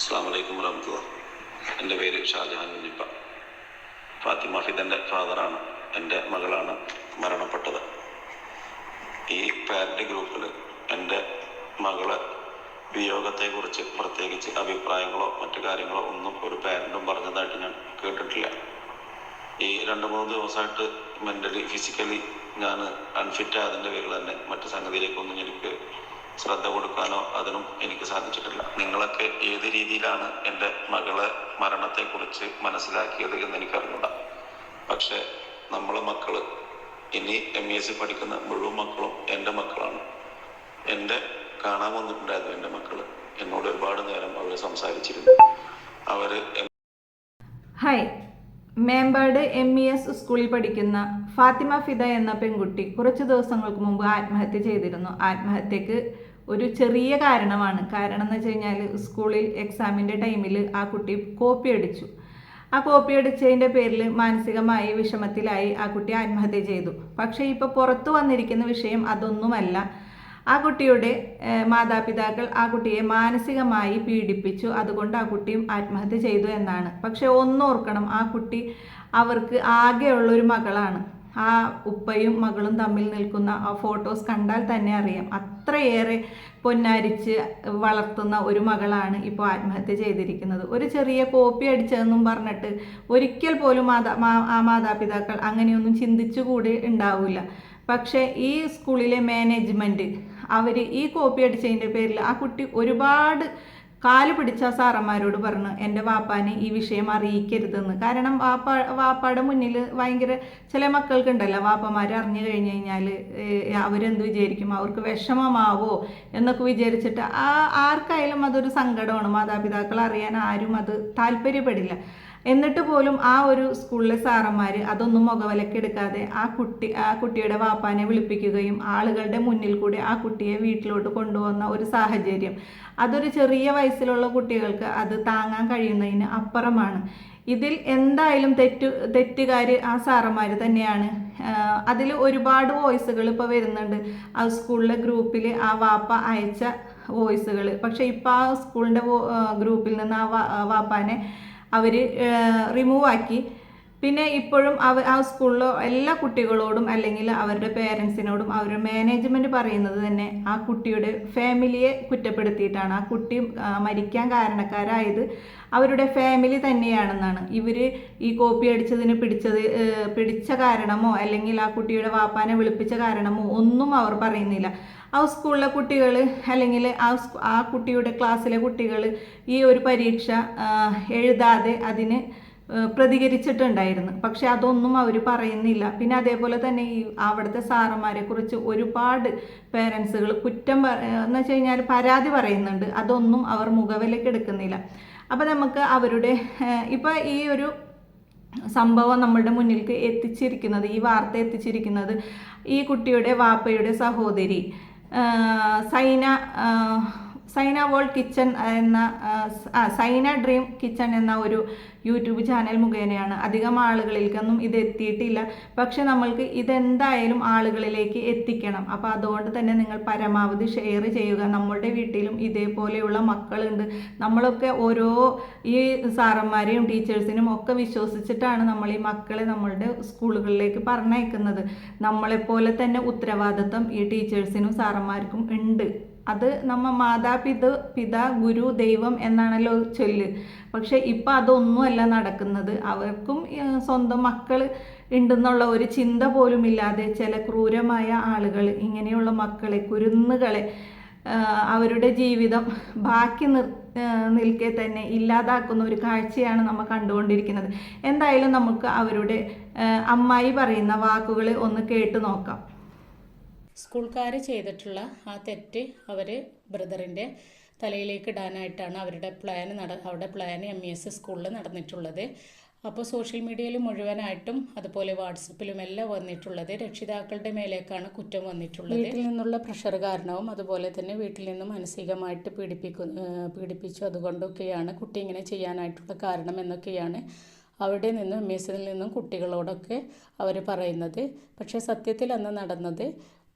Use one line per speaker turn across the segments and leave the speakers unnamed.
അസ്സാം വലൈക്കും വരഹമുല്ല എന്റെ പേര് ഷാജഹാൻ കുഞ്ഞിപ്പ ഫാത്തിമ ഫിദന്റെ ഫാദറാണ്. എന്റെ മകളാണ് മരണപ്പെട്ടത്. ഈ പാരന്റ് ഗ്രൂപ്പിൽ എന്റെ മകളെ വിയോഗത്തെക്കുറിച്ച് പ്രത്യേകിച്ച് അഭിപ്രായങ്ങളോ മറ്റു കാര്യങ്ങളോ ഒന്നും ഒരു പാരന്റും പറഞ്ഞതായിട്ട് ഞാൻ കേട്ടിട്ടില്ല. ഈ രണ്ട് മൂന്ന് ദിവസമായിട്ട് മെന്റലി ഫിസിക്കലി ഞാൻ അൺഫിറ്റ് ആയതിന്റെ പേരിൽ തന്നെ മറ്റു സംഗതിയിലേക്കൊന്നും എനിക്ക് ശ്രദ്ധ കൊടുക്കാനോ അതിനും എനിക്ക് സാധിച്ചിട്ടില്ല. നിങ്ങളൊക്കെ ഏത് രീതിയിലാണ് എന്റെ മകളെ മരണത്തെക്കുറിച്ച് മനസ്സിലാക്കിയത് എന്ന് എനിക്കറിഞ്ഞൂടാ. പക്ഷേ നമ്മളെ മക്കൾ ഇനി എം എസ് സി പഠിക്കുന്ന മുഴുവൻ മക്കളും എന്റെ മക്കളാണ്. എന്റെ കാണാൻ വന്നിട്ടുണ്ടായിരുന്നു എന്റെ മക്കൾ. എന്നോട് ഒരുപാട് നേരം അവർ സംസാരിച്ചിരുന്നു. അവർ
ഹായ് മേമ്പാട് എം ഇ എസ് സ്കൂളിൽ പഠിക്കുന്ന ഫാത്തിമ ഫിദ എന്ന പെൺകുട്ടി കുറച്ച് ദിവസങ്ങൾക്ക് മുമ്പ് ആത്മഹത്യ ചെയ്തിരുന്നു. ആത്മഹത്യക്ക് ഒരു ചെറിയ കാരണമാണ്. കാരണം എന്ന് വെച്ച് കഴിഞ്ഞാൽ സ്കൂളിൽ എക്സാമിന്റെ ടൈമിൽ ആ കുട്ടി കോപ്പി അടിച്ചു. ആ കോപ്പി അടിച്ചതിന്റെ പേരിൽ മാനസികമായി വിഷമത്തിലായി ആ കുട്ടി ആത്മഹത്യ ചെയ്തു. പക്ഷേ ഇപ്പോൾ പുറത്തു വന്നിരിക്കുന്ന വിഷയം അതൊന്നുമല്ല. ആ കുട്ടിയുടെ മാതാപിതാക്കൾ ആ കുട്ടിയെ മാനസികമായി പീഡിപ്പിച്ചു. അതുകൊണ്ട് ആ കുട്ടിയും ആത്മഹത്യ ചെയ്തു എന്നാണ്. പക്ഷെ ഒന്നോർക്കണം ആ കുട്ടി അവർക്ക് ആകെയുള്ള ഒരു മകളാണ്. ആ ഉപ്പയും മകളും തമ്മിൽ നിൽക്കുന്ന ആ ഫോട്ടോസ് കണ്ടാൽ തന്നെ അറിയാം. അത്രയേറെ പൊന്നാരിച്ച് വളർത്തുന്ന ഒരു മകളാണ് ഇപ്പോൾ ആത്മഹത്യ ചെയ്തിരിക്കുന്നത്. ഒരു ചെറിയ കോപ്പി അടിച്ചതെന്നും പറഞ്ഞിട്ട് ഒരിക്കൽ പോലും മാതാ ആ മാതാപിതാക്കൾ അങ്ങനെയൊന്നും ചിന്തിച്ചുകൂടി ഉണ്ടാവില്ല. പക്ഷേ ഈ സ്കൂളിലെ മാനേജ്മെന്റ് അവർ ഈ കോപ്പി അടിച്ചതിന്റെ പേരിൽ ആ കുട്ടി ഒരുപാട് കാൽ പിടിച്ച സാറന്മാരോട് പറഞ്ഞു എന്റെ വാപ്പാനെ ഈ വിഷയം അറിയിക്കരുതെന്ന്. കാരണം വാപ്പ വാപ്പയുടെ മുന്നിൽ ഭയങ്കര ചില മക്കൾക്കുണ്ടല്ലോ വാപ്പമാർ അറിഞ്ഞു കഴിഞ്ഞു കഴിഞ്ഞാൽ അവരെന്ത് വിചാരിക്കും? അവർക്ക് വിഷമമാവോ എന്നൊക്കെ വിചാരിച്ചിട്ട് ആ ആർക്കായാലും അതൊരു സങ്കടമാണ്. മാതാപിതാക്കൾ അറിയാൻ ആരും അത് താല്പര്യപ്പെടില്ല. എന്നിട്ട് പോലും ആ ഒരു സ്കൂളിലെ സാറന്മാർ അതൊന്നും മുഖവിലക്കെടുക്കാതെ ആ കുട്ടി ആ കുട്ടിയുടെ വാപ്പാനെ വിളിപ്പിക്കുകയും ആളുകളുടെ മുന്നിൽ കൂടി ആ കുട്ടിയെ വീട്ടിലോട്ട് കൊണ്ടുവന്ന ഒരു സാഹചര്യം. അതൊരു ചെറിയ വയസ്സിലുള്ള കുട്ടികൾക്ക് അത് താങ്ങാൻ കഴിയുന്നതിന് അപ്പുറമാണ്. ഇതിൽ എന്തായാലും തെറ്റു തെറ്റുകാർ ആ സാറന്മാർ തന്നെയാണ്. അതിൽ ഒരുപാട് വോയിസുകൾ ഇപ്പോൾ വരുന്നുണ്ട്. ആ സ്കൂളിലെ ഗ്രൂപ്പിൽ ആ വാപ്പ അയച്ച വോയിസുകൾ. പക്ഷേ ഇപ്പോൾ ആ സ്കൂളിന്റെ ഗ്രൂപ്പിൽ നിന്ന് ആ വാപ്പാനെ അവർ റിമൂവ് ആക്കി. പിന്നെ ഇപ്പോഴും അവ ആ സ്കൂളിലെ എല്ലാ കുട്ടികളോടും അല്ലെങ്കിൽ അവരുടെ പേരൻസിനോടും അവരുടെ മാനേജ്മെന്റ് പറയുന്നത് തന്നെ ആ കുട്ടിയുടെ ഫാമിലിയെ കുറ്റപ്പെടുത്തിയിട്ടാണ്. ആ കുട്ടി മരിക്കാൻ കാരണക്കാരായത് അവരുടെ ഫാമിലി തന്നെയാണെന്നാണ്. ഇവർ ഈ കോപ്പി അടിച്ചതിന് പിടിച്ചത് പിടിച്ച കാരണമോ അല്ലെങ്കിൽ ആ കുട്ടിയുടെ വാപ്പാനെ വിളിപ്പിച്ച കാരണമോ ഒന്നും അവർ പറയുന്നില്ല. ആ സ്കൂളിലെ കുട്ടികൾ അല്ലെങ്കിൽ ആ ആ കുട്ടിയുടെ ക്ലാസ്സിലെ കുട്ടികൾ ഈ ഒരു പരീക്ഷ എഴുതാതെ അതിന് പ്രതികരിച്ചിട്ടുണ്ടായിരുന്നു. പക്ഷെ അതൊന്നും അവർ പറയുന്നില്ല. പിന്നെ അതേപോലെ തന്നെ ഈ അവിടുത്തെ സാറന്മാരെ കുറിച്ച് ഒരുപാട് പേരൻസുകൾ കുറ്റം എന്ന് വെച്ച് കഴിഞ്ഞാൽ പരാതി പറയുന്നുണ്ട്. അതൊന്നും അവർ മുഖവിലേക്ക് എടുക്കുന്നില്ല. അപ്പോൾ നമുക്ക് അവരുടെ ഇപ്പോൾ ഈ ഒരു സംഭവം നമ്മളുടെ മുന്നിലേക്ക് എത്തിച്ചിരിക്കുന്നത് ഈ വാർത്ത എത്തിച്ചിരിക്കുന്നത് ഈ കുട്ടിയുടെ വാപ്പയുടെ സഹോദരി സൈന സൈന വേൾഡ് കിച്ചൺ എന്ന സൈന ഡ്രീം കിച്ചൺ എന്ന ഒരു യൂട്യൂബ് ചാനൽ മുഖേനയാണ്. അധികം ആളുകളിലേക്കൊന്നും ഇത് എത്തിയിട്ടില്ല. പക്ഷെ നമ്മൾക്ക് ഇതെന്തായാലും ആളുകളിലേക്ക് എത്തിക്കണം. അപ്പോൾ അതുകൊണ്ട് തന്നെ നിങ്ങൾ പരമാവധി ഷെയർ ചെയ്യുക. നമ്മളുടെ വീട്ടിലും ഇതേപോലെയുള്ള മക്കളുണ്ട്. നമ്മളൊക്കെ ഓരോ ഈ സാറന്മാരെയും ടീച്ചേഴ്സിനും ഒക്കെ വിശ്വസിച്ചിട്ടാണ് നമ്മൾ ഈ മക്കളെ നമ്മളുടെ സ്കൂളുകളിലേക്ക് പറഞ്ഞയക്കുന്നത്. നമ്മളെപ്പോലെ തന്നെ ഉത്തരവാദിത്വം ഈ ടീച്ചേഴ്സിനും സാറന്മാർക്കും ഉണ്ട്. അത് നമ്മ മാതാപിത പിത ഗുരു ദൈവം എന്നാണല്ലോ ചൊല്ല്. പക്ഷെ ഇപ്പം അതൊന്നുമല്ല നടക്കുന്നത്. അവർക്കും സ്വന്തം മക്കൾ ഉണ്ടെന്നുള്ള ഒരു ചിന്ത പോലും ഇല്ലാതെ ചില ക്രൂരമായ ആളുകൾ ഇങ്ങനെയുള്ള മക്കളെ കുരുന്നുകളെ അവരുടെ ജീവിതം ബാക്കി നിർ നിൽക്കെ തന്നെ ഇല്ലാതാക്കുന്ന ഒരു കാഴ്ചയാണ് നമ്മൾ കണ്ടുകൊണ്ടിരിക്കുന്നത്. എന്തായാലും നമുക്ക് അവരുടെ അമ്മായി പറയുന്ന വാക്കുകൾ ഒന്ന് കേട്ടു നോക്കാം.
സ്കൂൾക്കാർ ചെയ്തിട്ടുള്ള ആ തെറ്റ് അവർ ബ്രദറിന്റെ തലയിലേക്ക് ഇടാനായിട്ടാണ് അവരുടെ പ്ലാൻ നട അവിടെ പ്ലാൻ എം ഇ എസ് സ്കൂളിൽ നടന്നിട്ടുള്ളത്. അപ്പോൾ സോഷ്യൽ മീഡിയയിൽ മുഴുവനായിട്ടും അതുപോലെ വാട്സപ്പിലും എല്ലാം വന്നിട്ടുള്ളത് രക്ഷിതാക്കളുടെ മേലേക്കാണ് കുറ്റം വന്നിട്ടുള്ളത്. വീട്ടിൽ നിന്നുള്ള പ്രഷർ കാരണവും അതുപോലെ തന്നെ വീട്ടിൽ നിന്ന് മാനസികമായിട്ട് പീഡിപ്പിക്കു പീഡിപ്പിച്ചു അതുകൊണ്ടൊക്കെയാണ് കുട്ടി ഇങ്ങനെ ചെയ്യാനായിട്ടുള്ള കാരണം എന്നൊക്കെയാണ് അവിടെ നിന്നും എം എസിൽ നിന്നും കുട്ടികളോടൊക്കെ അവർ പറയുന്നത്. പക്ഷേ സത്യത്തിൽ അന്ന് നടന്നത്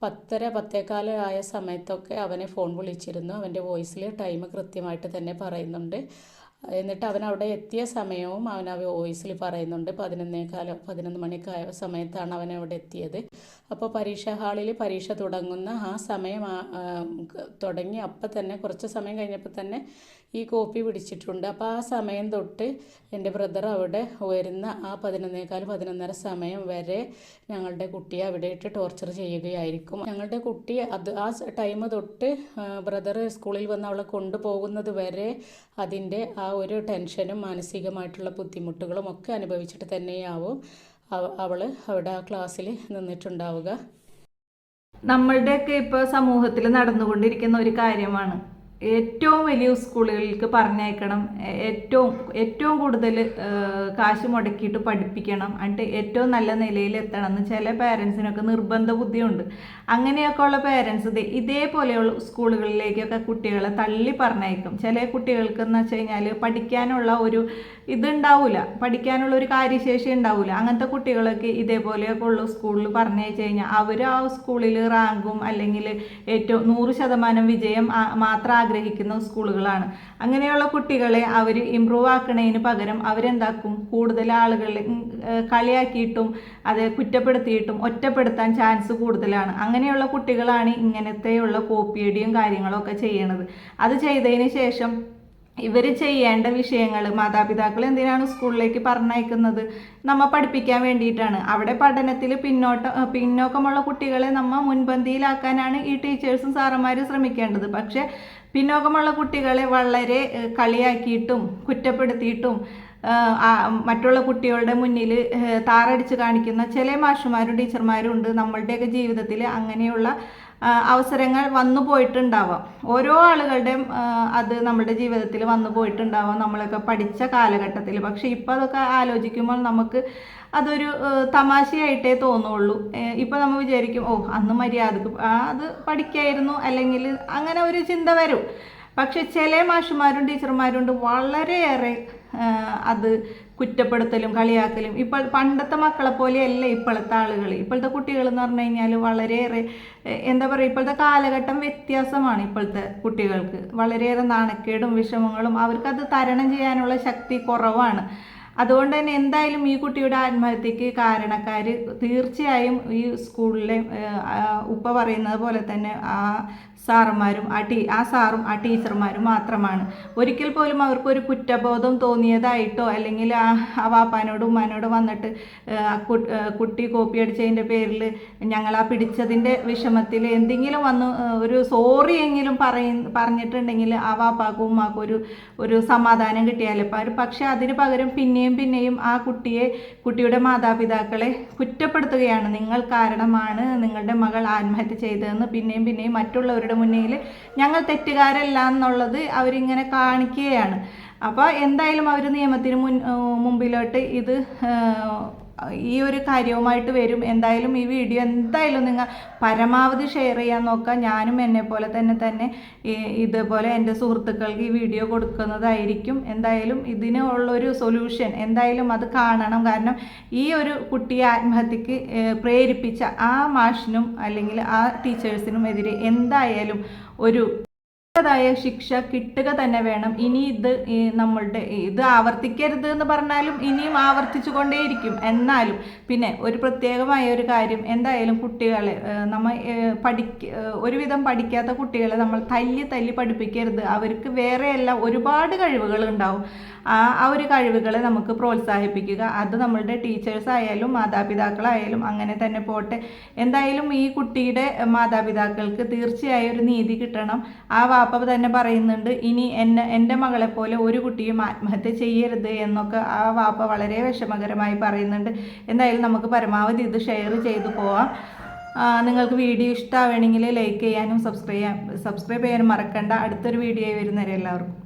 പത്തര പത്തേകാൽ ആയ സമയത്തൊക്കെ അവനെ ഫോൺ വിളിച്ചിരുന്നു. അവന്റെ വോയിസിൽ ടൈം കൃത്യമായിട്ട് തന്നെ പറയുന്നുണ്ട്. എന്നിട്ട് അവൻ അവിടെ എത്തിയ സമയവും അവൻ ആ വോയിസിൽ പറയുന്നുണ്ട്. പതിനൊന്നേകാലം പതിനൊന്ന് മണിക്കായ സമയത്താണ് അവൻ അവിടെ എത്തിയത്. അപ്പോൾ പരീക്ഷാ ഹാളിൽ പരീക്ഷ തുടങ്ങുന്ന ആ സമയം തുടങ്ങി. അപ്പം തന്നെ കുറച്ച് സമയം കഴിഞ്ഞപ്പോൾ തന്നെ ഈ കോപ്പി പിടിച്ചിട്ടുണ്ട്. അപ്പോൾ ആ സമയം തൊട്ട് എന്റെ ബ്രദർ അവിടെ വരുന്ന ആ പതിനൊന്നേകാൽ പതിനൊന്നര സമയം വരെ ഞങ്ങളുടെ കുട്ടിയെ അവിടെ ഇട്ട് ടോർച്ചർ ചെയ്യുകയായിരിക്കും. ഞങ്ങളുടെ കുട്ടി അത് ആ ടൈം തൊട്ട് ബ്രദർ സ്കൂളിൽ വന്ന് അവളെ കൊണ്ടുപോകുന്നത് വരെ അതിന്റെ ആ ഒരു ടെൻഷനും മാനസികമായിട്ടുള്ള ബുദ്ധിമുട്ടുകളും ഒക്കെ അനുഭവിച്ചിട്ട് തന്നെയാവും അവൾ അവിടെ ആ ക്ലാസ്സിൽ നിന്നിട്ടുണ്ടാവുക.
നമ്മളുടെയൊക്കെ ഇപ്പോൾ സമൂഹത്തിൽ നടന്നുകൊണ്ടിരിക്കുന്ന ഒരു കാര്യമാണ്. ഏറ്റവും വലിയ സ്കൂളുകളിലേക്ക് പറഞ്ഞയക്കണം ഏ- ഏറ്റവും ഏറ്റവും കൂടുതൽ കാശ് മുടക്കിയിട്ട് പഠിപ്പിക്കണം എന്നിട്ട് ഏറ്റവും നല്ല നിലയിൽ എത്തണം എന്ന് ചില പേരൻസിനൊക്കെ നിർബന്ധ ബുദ്ധിയുണ്ട്. അങ്ങനെയൊക്കെ ഉള്ള പേരൻസ് ഇതേപോലെയുള്ള സ്കൂളുകളിലേക്കൊക്കെ കുട്ടികളെ തള്ളി പറഞ്ഞയക്കും. ചില കുട്ടികൾക്ക് എന്ന് വെച്ച് കഴിഞ്ഞാൽ പഠിക്കാനുള്ള ഒരു ഇതുണ്ടാവില്ല പഠിക്കാനുള്ള ഒരു കാര്യശേഷി ഉണ്ടാവില്ല അങ്ങനത്തെ കുട്ടികളൊക്കെ ഇതേപോലെയൊക്കെ ഉള്ള സ്കൂളിൽ പറഞ്ഞയച്ചു കഴിഞ്ഞാൽ അവർ ആ സ്കൂളിൽ റാങ്കും അല്ലെങ്കിൽ ഏറ്റവും നൂറ് ശതമാനം വിജയം മാത്രം ആഗ്രഹിക്കുന്ന സ്കൂളുകളാണ്. അങ്ങനെയുള്ള കുട്ടികളെ അവർ ഇമ്പ്രൂവ് ആക്കണതിന് പകരം അവരെന്താക്കും? കൂടുതൽ ആളുകളെ കളിയാക്കിയിട്ടും അത് കുറ്റപ്പെടുത്തിയിട്ടും ഒറ്റപ്പെടുത്താൻ ചാൻസ് കൂടുതലാണ്. അങ്ങനെയുള്ള കുട്ടികളാണ് ഇങ്ങനത്തെയുള്ള കോപ്പിയടിയും കാര്യങ്ങളൊക്കെ ചെയ്യണത്. അത് ചെയ്തതിന് ശേഷം ഇവർ ചെയ്യേണ്ട വിഷയങ്ങൾ മാതാപിതാക്കൾ എന്തിനാണ് സ്കൂളിലേക്ക് പറഞ്ഞയക്കുന്നത്? നമ്മൾ പഠിപ്പിക്കാൻ വേണ്ടിയിട്ടാണ്. അവിടെ പഠനത്തിൽ പിന്നോട്ട പിന്നോക്കമുള്ള കുട്ടികളെ നമ്മൾ മുൻപന്തിയിലാക്കാനാണ് ഈ ടീച്ചേഴ്സും സാറന്മാരും ശ്രമിക്കേണ്ടത്. പക്ഷേ പിന്നോക്കമുള്ള കുട്ടികളെ വളരെ കളിയാക്കിയിട്ടും കുറ്റപ്പെടുത്തിയിട്ടും മറ്റുള്ള കുട്ടികളുടെ മുന്നിൽ താറടിച്ച് കാണിക്കുന്ന ചില മാഷുമാരും ടീച്ചർമാരും ഉണ്ട്. നമ്മളുടെയൊക്കെ ജീവിതത്തിൽ അങ്ങനെയുള്ള അവസരങ്ങൾ വന്നു പോയിട്ടുണ്ടാവാം. ഓരോ ആളുകളുടെയും അത് നമ്മുടെ ജീവിതത്തിൽ വന്നു പോയിട്ടുണ്ടാവാം. നമ്മളൊക്കെ പഠിച്ച കാലഘട്ടത്തിൽ. പക്ഷെ ഇപ്പം അതൊക്കെ ആലോചിക്കുമ്പോൾ നമുക്ക് അതൊരു തമാശയായിട്ടേ തോന്നുള്ളൂ. ഇപ്പം നമ്മൾ വിചാരിക്കും ഓ അന്ന് മര്യാദയ്ക്ക് അത് പഠിക്കായിരുന്നു അല്ലെങ്കിൽ അങ്ങനെ ഒരു ചിന്ത വരും. പക്ഷെ ചില മാഷുമാരും ടീച്ചർമാരും ഉണ്ട് വളരെയേറെ അത് കുറ്റപ്പെടുത്തലും കളിയാക്കലും. ഇപ്പോൾ പണ്ടത്തെ മക്കളെ പോലെയല്ല ഇപ്പോഴത്തെ ആളുകൾ. ഇപ്പോഴത്തെ കുട്ടികൾ എന്ന് പറഞ്ഞു കഴിഞ്ഞാൽ വളരെയേറെ എന്താ പറയുക ഇപ്പോഴത്തെ കാലഘട്ടം വ്യത്യാസമാണ് ഇപ്പോഴത്തെ കുട്ടികൾക്ക്. വളരെയേറെ നാണക്കേടും വിഷമങ്ങളും അവർക്കത് തരണം ചെയ്യാനുള്ള ശക്തി കുറവാണ്. അതുകൊണ്ട് തന്നെ എന്തായാലും ഈ കുട്ടിയുടെ ആത്മഹത്യക്ക് കാരണക്കാർ തീർച്ചയായും ഈ സ്കൂളിലെ ഉപ്പ പറയുന്നത് പോലെ തന്നെ ആ സാറന്മാരും ആ ടീ ആ സാറും ആ ടീച്ചർമാരും മാത്രമാണ്. ഒരിക്കൽ പോലും അവർക്കൊരു കുറ്റബോധം തോന്നിയതായിട്ടോ അല്ലെങ്കിൽ ആ ആ വാപ്പാനോടും ഉമ്മാനോടും വന്നിട്ട് കുട്ടി കോപ്പി അടിച്ചതിന്റെ പേരിൽ ഞങ്ങൾ ആ പിടിച്ചതിന്റെ വിഷമത്തിൽ എന്തെങ്കിലും വന്ന് ഒരു സോറി എങ്കിലും പറയ പറഞ്ഞിട്ടുണ്ടെങ്കിൽ ആ വാപ്പാക്കും ഉമ്മാക്കും ഒരു ഒരു സമാധാനം കിട്ടിയാലേ പക്ഷേ അതിന് പകരം പിന്നെയും പിന്നെയും ആ കുട്ടിയെ കുട്ടിയുടെ മാതാപിതാക്കളെ കുറ്റപ്പെടുത്തുകയാണ്. നിങ്ങൾ കാരണമാണ് നിങ്ങളുടെ മകൾ ആത്മഹത്യ ചെയ്തതെന്ന് പിന്നെയും പിന്നെയും മറ്റുള്ളവരുടെ മുന്നിൽ ഞങ്ങൾ തെറ്റുകാരല്ല എന്നുള്ളത് അവരിങ്ങനെ കാണിക്കുകയാണ്. അപ്പോൾ എന്തായാലും അവർ നിയമത്തിന് മുൻ മുമ്പിലോട്ട് ഇത് ഈ ഒരു കാര്യവുമായിട്ട് വരും. എന്തായാലും ഈ വീഡിയോ എന്തായാലും നിങ്ങൾ പരമാവധി ഷെയർ ചെയ്യാൻ നോക്കുക. ഞാനും എന്നെ പോലെ തന്നെ തന്നെ ഇതുപോലെ എന്റെ സുഹൃത്തുക്കൾക്ക് ഈ വീഡിയോ കൊടുക്കുന്നതായിരിക്കും. എന്തായാലും ഇതിന് ഉള്ളൊരു സൊല്യൂഷൻ എന്തായാലും അത് കാണണം. കാരണം ഈ ഒരു കുട്ടിയെ ആത്മഹത്യക്ക് പ്രേരിപ്പിച്ച ആ മാഷിനും അല്ലെങ്കിൽ ആ ടീച്ചേഴ്സിനും എതിരെ എന്തായാലും ഒരു ായ ശിക്ഷ കിട്ടുക തന്നെ വേണം. ഇനി ഇത് നമ്മളുടെ ഇത് ആവർത്തിക്കരുത് എന്ന് പറഞ്ഞാലും ഇനിയും ആവർത്തിച്ചു കൊണ്ടേയിരിക്കും. എന്നാലും പിന്നെ ഒരു പ്രത്യേകമായ ഒരു കാര്യം എന്തായാലും കുട്ടികളെ നമ്മൾ പഠിക്ക ഒരുവിധം പഠിക്കാത്ത കുട്ടികളെ നമ്മൾ തല്ലി തല്ലി പഠിപ്പിക്കരുത്. അവർക്ക് വേറെയെല്ലാം ഒരുപാട് കഴിവുകൾ ഉണ്ടാവും. ആ ഒരു കഴിവുകളെ നമുക്ക് പ്രോത്സാഹിപ്പിക്കുക. അത് നമ്മളുടെ ടീച്ചേഴ്സ് ആയാലും മാതാപിതാക്കളായാലും അങ്ങനെ തന്നെ പോട്ടെ. എന്തായാലും ഈ കുട്ടിയുടെ മാതാപിതാക്കൾക്ക് തീർച്ചയായും ഒരു നീതി കിട്ടണം. ആ വാപ്പ തന്നെ പറയുന്നുണ്ട് ഇനി എന്നെ എന്റെ മകളെ പോലെ ഒരു കുട്ടിയും ആത്മഹത്യ ചെയ്യരുത് എന്നൊക്കെ ആ വാപ്പ വളരെ വിഷമകരമായി പറയുന്നുണ്ട്. എന്തായാലും നമുക്ക് പരമാവധി ഇത് ഷെയർ ചെയ്തു പോവാം. നിങ്ങൾക്ക് വീഡിയോ ഇഷ്ടമാവണമെങ്കിൽ ലൈക്ക് ചെയ്യാനും സബ്സ്ക്രൈബ് സബ്സ്ക്രൈബ് ചെയ്യാനും മറക്കണ്ട. അടുത്തൊരു വീഡിയോ വരുന്നവരെ എല്ലാവർക്കും.